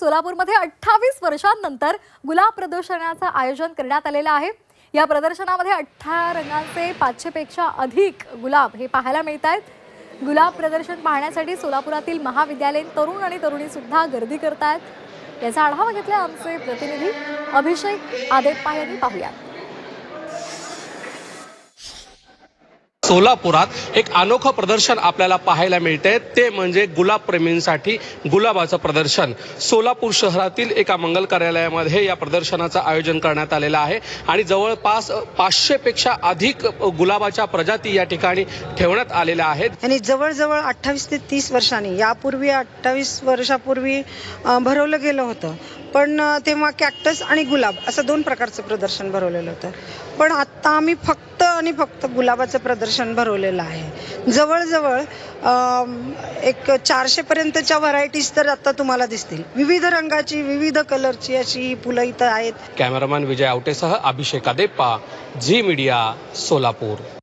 सोलापूरमध्ये अठ्ठावीस वर्षांनंतर गुलाब प्रदर्शनाचं आयोजन करण्यात आलेलं आहे. या प्रदर्शनामध्ये अठरा रंगांचे पाचशेपेक्षा अधिक गुलाब हे पाहायला मिळत आहेत. गुलाब प्रदर्शन पाहण्यासाठी सोलापुरातील महाविद्यालयीन तरुण आणि तरुणी सुद्धा गर्दी करतायत याचा आढावा घेतला आमचे प्रतिनिधी अभिषेक आदेप्पा यांनी पाहूयात. सोलापुरात एक अनोखं प्रदर्शन आपल्याला पाहायला मिळते ते म्हणजे गुलाबप्रेमींसाठी गुलाबाचं प्रदर्शन. सोलापूर शहरातील एका मंगल कार्यालयामध्ये या प्रदर्शनाचं आयोजन करण्यात आलेलं आहे. आणि जवळपास पाचशेपेक्षा अधिक गुलाबाच्या प्रजाती या ठिकाणी ठेवण्यात आलेल्या आहेत. आणि जवळजवळ अठ्ठावीस ते तीस वर्षांनी यापूर्वी अठ्ठावीस वर्षापूर्वी भरवलं गेलं होतं. पण तेव्हा कॅक्टस आणि गुलाब असं दोन प्रकारचं प्रदर्शन भरवलेलं होतं. पण आत्ता आम्ही फक्त आणि फक्त गुलाबाचं प्रदर्शन भरवलेलं आहे. जवळजवळ एक चारशेपर्यंतच्या व्हरायटीज तर आता तुम्हाला दिसतील. विविध रंगाची विविध कलरची अशी ही फुलं इथं आहेत. कॅमेरामॅन विजय आवटेसह अभिषेक आदेप्पा झी मीडिया सोलापूर.